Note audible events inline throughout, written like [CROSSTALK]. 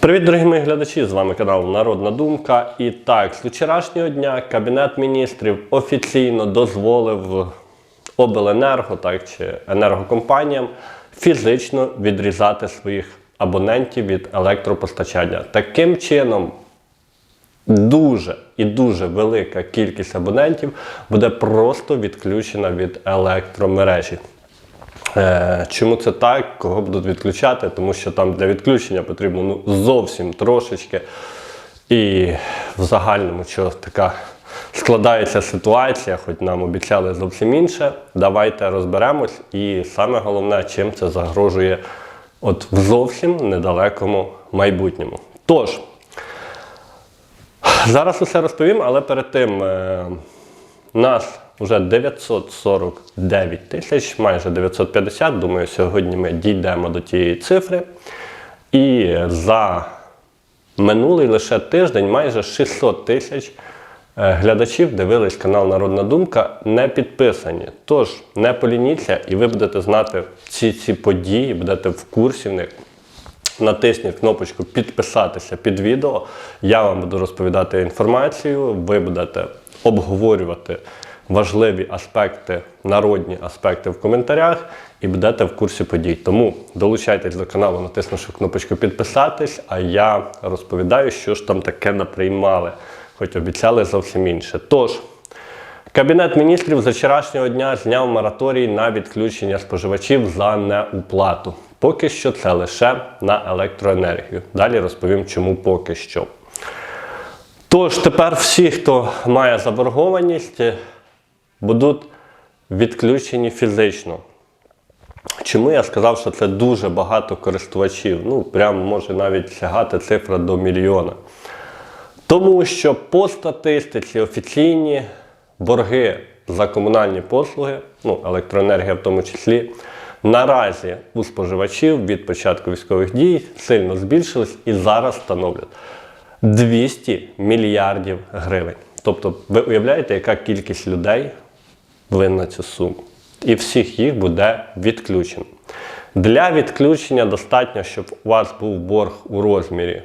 Привіт, дорогі мої глядачі! З вами канал Народна Думка. І так, з вчорашнього дня Кабінет міністрів офіційно дозволив обленерго так, чи енергокомпаніям фізично відрізати своїх абонентів від електропостачання. Таким чином, дуже і дуже велика кількість абонентів буде просто відключена від електромережі. Е, Чому це так? Кого будуть відключати? Тому що там для відключення потрібно ну, зовсім трошечки. І в загальному, що така складається ситуація, хоч нам обіцяли зовсім інше. Давайте розберемось. І саме головне, чим це загрожує от в зовсім недалекому майбутньому. Тож, зараз усе розповім, але перед тим е, нас вже 949 тисяч, майже 950. Думаю, сьогодні ми дійдемо до тієї цифри. І за минулий лише тиждень майже 600 тисяч е, глядачів дивились канал Народна Думка, не підписані. Тож не полініться, і ви будете знати ці, ці події, будете в курсі в них. Натисніть кнопочку підписатися під відео. Я вам буду розповідати інформацію, ви будете обговорювати важливі аспекти, народні аспекти в коментарях і будете в курсі подій. Тому долучайтесь до каналу, натиснувши кнопочку підписатись, а я розповідаю, що ж там таке наприймали, хоч обіцяли зовсім інше. Тож. Кабінет міністрів з вчорашнього дня зняв мораторій на відключення споживачів за неуплату. Поки що це лише на електроенергію. Далі розповім, чому поки що. Тож тепер всі, хто має заборгованість, будуть відключені фізично. Чому я сказав, що це дуже багато користувачів? Ну, прям може навіть сягати цифра до мільйона. Тому що по статистиці офіційні борги за комунальні послуги, ну, електроенергія в тому числі, наразі у споживачів від початку військових дій сильно збільшились і зараз становлять 200 мільярдів гривень. Тобто, ви уявляєте, яка кількість людей винна цю суму. І всіх їх буде відключено. Для відключення достатньо, щоб у вас був борг у розмірі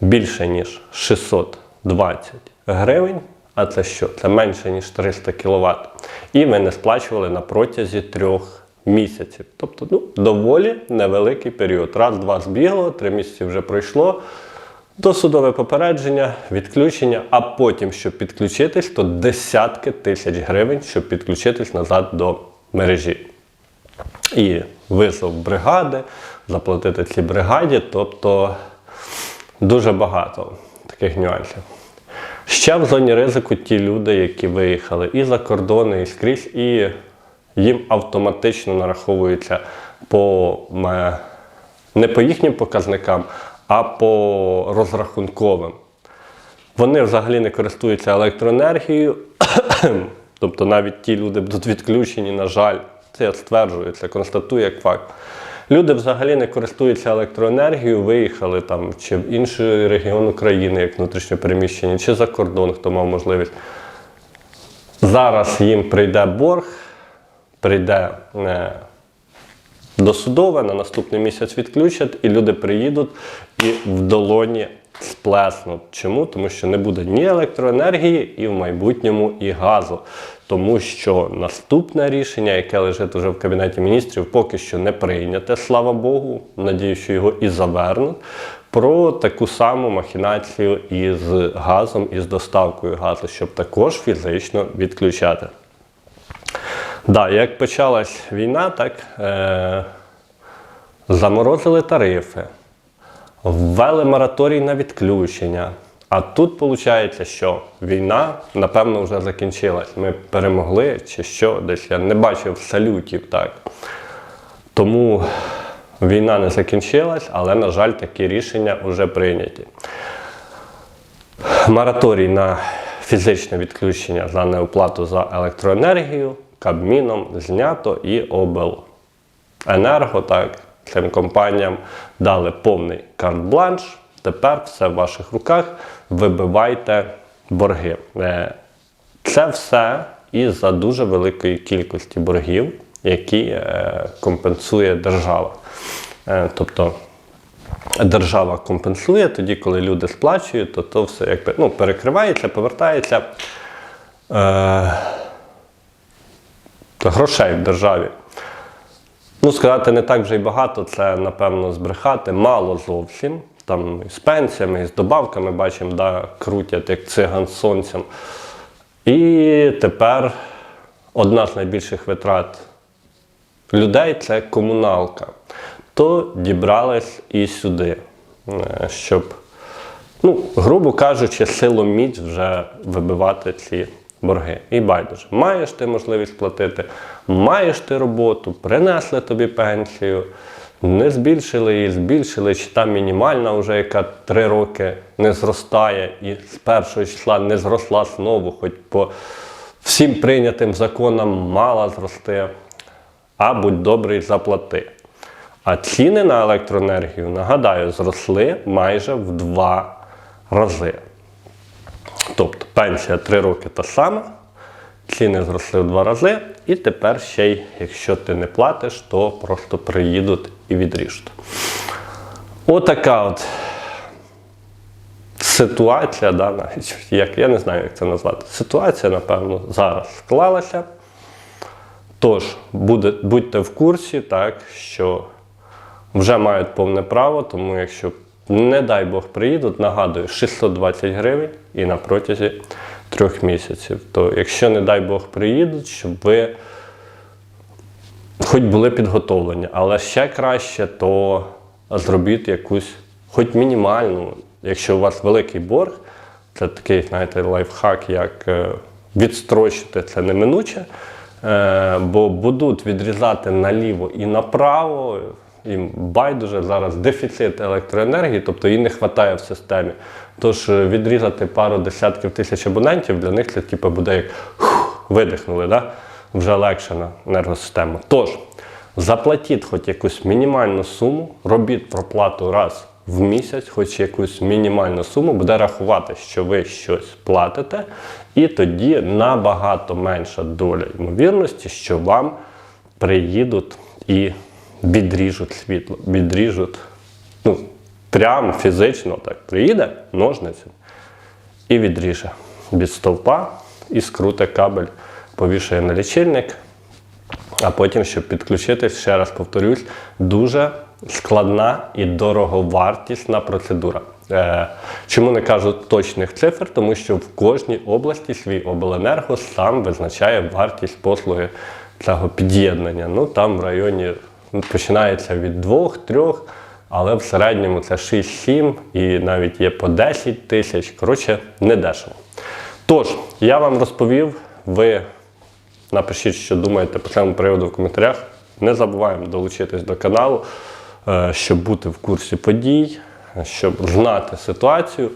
більше, ніж 620 гривень. А це що? Це менше, ніж 300 кВт. І ви не сплачували на протязі трьох місяців. Тобто, ну, доволі невеликий період. Раз-два збігло, три місяці вже пройшло. Досудове попередження, відключення, а потім, щоб підключитись, то десятки тисяч гривень, щоб підключитись назад до мережі. І визов бригади, заплатити цій бригаді, тобто дуже багато таких нюансів. Ще в зоні ризику ті люди, які виїхали і за кордони, і скрізь, і їм автоматично нараховується по не по їхнім показникам, а по розрахунковим. Вони взагалі не користуються електроенергією, [COUGHS] тобто навіть ті люди будуть відключені, на жаль, це я стверджую, це констатую як факт. Люди взагалі не користуються електроенергією, виїхали там чи в інший регіон України, як внутрішньо переміщені, чи за кордон, хто мав можливість. Зараз їм прийде борг, прийде е, досудове, на наступний місяць відключать, і люди приїдуть і в долоні сплеснуть. Чому? Тому що не буде ні електроенергії, і в майбутньому і газу. Тому що наступне рішення, яке лежить уже в Кабінеті міністрів, поки що не прийняте, слава Богу. Надію, що його і завернуть. Про таку саму махінацію із газом і з доставкою газу, щоб також фізично відключати. Да, як почалась війна, так е- заморозили тарифи, ввели мораторій на відключення. А тут виходить, що війна, напевно, вже закінчилась. Ми перемогли чи що, десь я не бачив салютів так. Тому війна не закінчилась, але, на жаль, такі рішення вже прийняті. Мораторій на фізичне відключення за неоплату за електроенергію Кабміном знято і обленерго, так, цим компаніям дали повний карт-бланш. Тепер все в ваших руках. Вибивайте борги. Е, Це все із-за дуже великої кількості боргів, які е, компенсує держава. Е, Тобто держава компенсує, тоді, коли люди сплачують, то то все якби ну, перекривається, повертається. Е, грошей в державі. Ну, сказати не так вже й багато, це напевно збрехати, мало зовсім. Там з пенсіями, і з добавками бачимо, да, крутять як циган з сонцем. І тепер одна з найбільших витрат людей це комуналка. То дібрались і сюди, е, щоб, ну, грубо кажучи, силоміць вже вибивати ці борги. І байдуже, маєш ти можливість платити, маєш ти роботу, принесли тобі пенсію, не збільшили її, збільшили, чи там мінімальна вже, яка три роки не зростає, і з першого числа не зросла знову, хоч по всім прийнятим законам мала зрости. А будь добрий, заплати. А ціни на електроенергію, нагадаю, зросли майже в два рази. Тобто пенсія 3 роки та сама, ціни зросли в два рази, і тепер ще й, якщо ти не платиш, то просто приїдуть і відріжуть. Отака от ситуація, да, навіть, як, я не знаю, як це назвати. Ситуація, напевно, зараз склалася. Тож, буде, будьте в курсі, так, що вже мають повне право, тому якщо, не дай Бог, приїдуть, нагадую, 620 гривень і на протязі трьох місяців. То якщо, не дай Бог, приїдуть, щоб ви хоч були підготовлені, але ще краще, то зробіть якусь, хоч мінімальну, якщо у вас великий борг, це такий, знаєте, лайфхак, як е, відстрочити це неминуче. Е, бо будуть відрізати наліво і направо. Їм байдуже зараз дефіцит електроенергії, тобто її не вистачає в системі. Тож е, відрізати пару десятків тисяч абонентів для них це типу, буде як «хух», видихнули, да? вже легше на енергосистему. Тож, заплатіть хоч якусь мінімальну суму, робіть проплату раз в місяць, хоч якусь мінімальну суму, буде рахувати, що ви щось платите, і тоді набагато менша доля ймовірності, що вам приїдуть і відріжуть світло, відріжуть, ну, прямо фізично так приїде ножницем і відріже від стовпа і скруте кабель, повішає на лічильник. А потім, щоб підключитись, ще раз повторюсь, дуже складна і дороговартісна процедура. Е, чому не кажу точних цифр? Тому що в кожній області свій обленерго сам визначає вартість послуги цього під'єднання. Ну там в районі починається від 2-3, але в середньому це 6-7 і навіть є по 10 тисяч. Коротше, не дешево. Тож, я вам розповів, ви Напишіть, що думаєте по цьому приводу в коментарях. Не забуваємо долучитись до каналу, е, щоб бути в курсі подій, щоб знати ситуацію,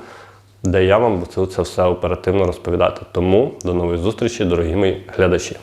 де я вам буду це все оперативно розповідати. Тому до нової зустрічі, дорогі мої глядачі.